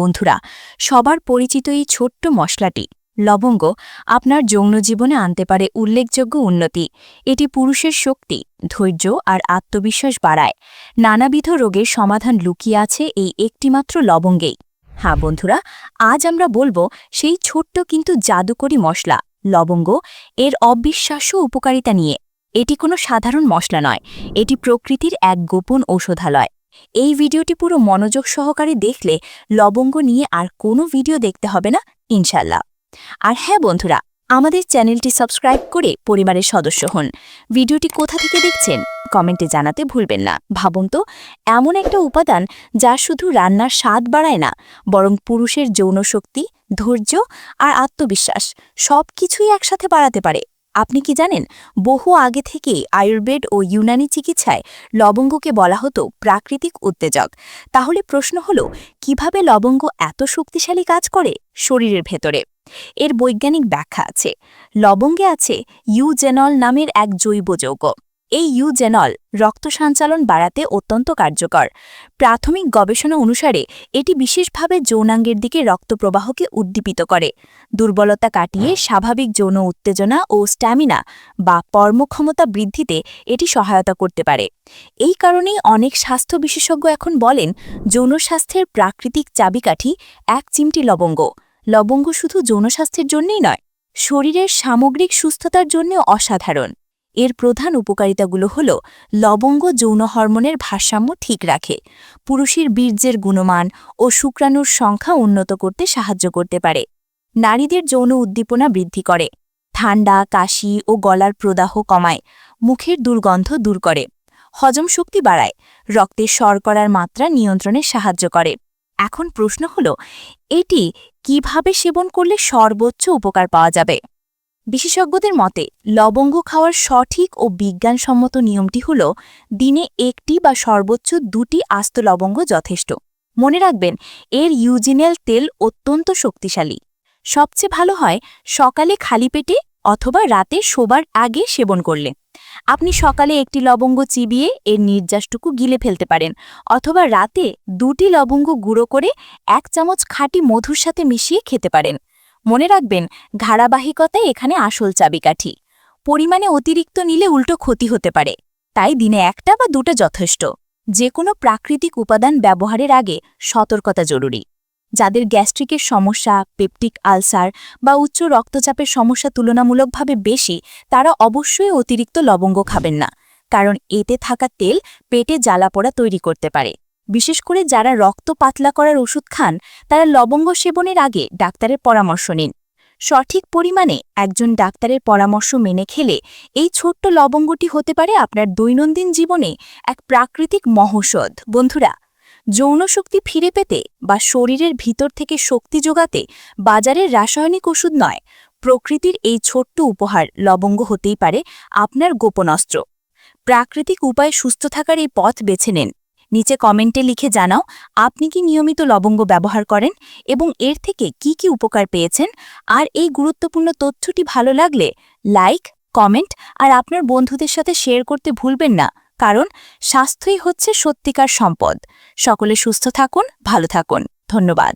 বন্ধুরা, সবার পরিচিত এই ছোট্ট মশলাটি, লবঙ্গ, আপনার যৌন জীবনে আনতে পারে উল্লেখযোগ্য উন্নতি। এটি পুরুষের শক্তি, ধৈর্য আর আত্মবিশ্বাস বাড়ায়। নানাবিধ রোগের সমাধান লুকিয়ে আছে এই একটিমাত্র লবঙ্গেই। হ্যাঁ বন্ধুরা, আজ আমরা বলব সেই ছোট্ট কিন্তু জাদুকরী মশলা, লবঙ্গ, এর অবিশ্বাস্য উপকারিতা নিয়ে। এটি কোনো সাধারণ মশলা নয়, এটি প্রকৃতির এক গোপন ঔষধালয়। এই ভিডিওটি পুরো মনোযোগ সহকারে দেখলে লবঙ্গ নিয়ে আর কোনো ভিডিও দেখতে হবে না ইনশাল্লাহ আর হ্যাঁ বন্ধুরা, আমাদের চ্যানেলটি সাবস্ক্রাইব করে পরিবারের সদস্য হন। ভিডিওটি কোথা থেকে দেখছেন কমেন্টে জানাতে ভুলবেন না। ভাবুন তো, এমন একটা উপাদান যা শুধু রান্নার স্বাদ বাড়ায় না, বরং পুরুষের যৌন শক্তি ধৈর্য আর আত্মবিশ্বাস সব কিছুই একসাথে বাড়াতে পারে। আপনি কি জানেন, বহু আগে থেকেই আয়ুর্বেদ ও ইউনানি চিকিৎসায় লবঙ্গকে বলা হতো প্রাকৃতিক উত্তেজক। তাহলে প্রশ্ন হল, কীভাবে লবঙ্গ এত শক্তিশালী কাজ করে শরীরের ভেতরে? এর বৈজ্ঞানিক ব্যাখ্যা আছে। লবঙ্গে আছে ইউজেনল নামের এক জৈব যৌগ। এই ইউজেনল রক্ত সঞ্চালন বাড়াতে অত্যন্ত কার্যকর। প্রাথমিক গবেষণা অনুসারে, এটি বিশেষভাবে যৌনাঙ্গের দিকে রক্তপ্রবাহকে উদ্দীপিত করে। দুর্বলতা কাটিয়ে স্বাভাবিক যৌন উত্তেজনা ও স্ট্যামিনা বা কর্মক্ষমতা বৃদ্ধিতে এটি সহায়তা করতে পারে। এই কারণেই অনেক স্বাস্থ্য বিশেষজ্ঞ এখন বলেন, যৌন স্বাস্থ্যের প্রাকৃতিক চাবিকাঠি এক চিমটি লবঙ্গ। লবঙ্গ শুধু যৌনস্বাস্থ্যের জন্যই নয়, শরীরের সামগ্রিক সুস্থতার জন্যও অসাধারণ। এর প্রধান উপকারিতাগুলো হল লবঙ্গ যৌন হরমোনের ভারসাম্য ঠিক রাখে, পুরুষের বীর্যের গুণমান ও শুক্রাণুর সংখ্যা উন্নত করতে সাহায্য করতে পারে। নারীদের যৌন উদ্দীপনা বৃদ্ধি করে, ঠান্ডা, কাশি ও গলার প্রদাহ কমায়, মুখের দুর্গন্ধ দূর করে, হজম শক্তি বাড়ায় রক্তের শর্করার মাত্রা নিয়ন্ত্রণে সাহায্য করে। এখন প্রশ্ন হল, এটি কীভাবে সেবন করলে সর্বোচ্চ উপকার পাওয়া যাবে? বিশেষজ্ঞদের মতে, লবঙ্গ খাওয়ার সঠিক ও বিজ্ঞানসম্মত নিয়মটি হল, দিনে একটি বা সর্বোচ্চ দুটি আস্ত লবঙ্গ যথেষ্ট। মনে রাখবেন, এর ইউজিনেল তেল অত্যন্ত শক্তিশালী। সবচেয়ে ভালো হয়, সকালে খালি পেটে অথবা রাতে শোবার আগে সেবন করলে। আপনি সকালে একটি লবঙ্গ চিবিয়ে এর নির্যাসটুকু গিলে ফেলতে পারেন, অথবা রাতে দুটি লবঙ্গ গুঁড়ো করে এক চামচ খাঁটি মধুর সাথে মিশিয়ে খেতে পারেন। মনে রাখবেন ধারাবাহিকতাই এখানে আসল চাবিকাঠি। পরিমাণে অতিরিক্ত নিলে উল্টো ক্ষতি হতে পারে। তাই দিনে একটা বা দুটো যথেষ্ট। যে কোনো প্রাকৃতিক উপাদান ব্যবহারের আগে সতর্কতা জরুরি। যাদের গ্যাস্ট্রিকের সমস্যা, পেপটিক আলসার বা উচ্চ রক্তচাপের সমস্যা তুলনামূলকভাবে বেশি, তারা অবশ্যই অতিরিক্ত লবঙ্গ খাবেন না। কারণ এতে থাকা তেল পেটে জ্বালাপোড়া তৈরি করতে পারে। বিশেষ করে যারা রক্ত পাতলা করার ওষুধ খান, তারা লবঙ্গ সেবনের আগে ডাক্তারের পরামর্শ নিন। সঠিক পরিমাণে একজন ডাক্তারের পরামর্শ মেনে খেলে এই ছোট্ট লবঙ্গটি হতে পারে আপনার দৈনন্দিন জীবনে এক প্রাকৃতিক মহৌষধ। বন্ধুরা, যৌন শক্তি ফিরে পেতে বা শরীরের ভিতর থেকে শক্তি যোগাতে বাজারের রাসায়নিক ওষুধ নয়, প্রকৃতির এই ছোট্ট উপহার লবঙ্গ হতেই পারে আপনার গোপন অস্ত্র। প্রাকৃতিক উপায়ে সুস্থ থাকার এই পথ বেছে নেন। নিচে কমেন্টে লিখে জানাও, আপনি কি নিয়মিত লবঙ্গ ব্যবহার করেন এবং এর থেকে কি কি উপকার পেয়েছেন? আর এই গুরুত্বপূর্ণ তথ্যটি ভালো লাগলে লাইক, কমেন্ট আর আপনার বন্ধুদের সাথে শেয়ার করতে ভুলবেন না, কারণ স্বাস্থ্যই হচ্ছে সত্যিকার সম্পদ। সকলে সুস্থ থাকুন, ভালো থাকুন। ধন্যবাদ।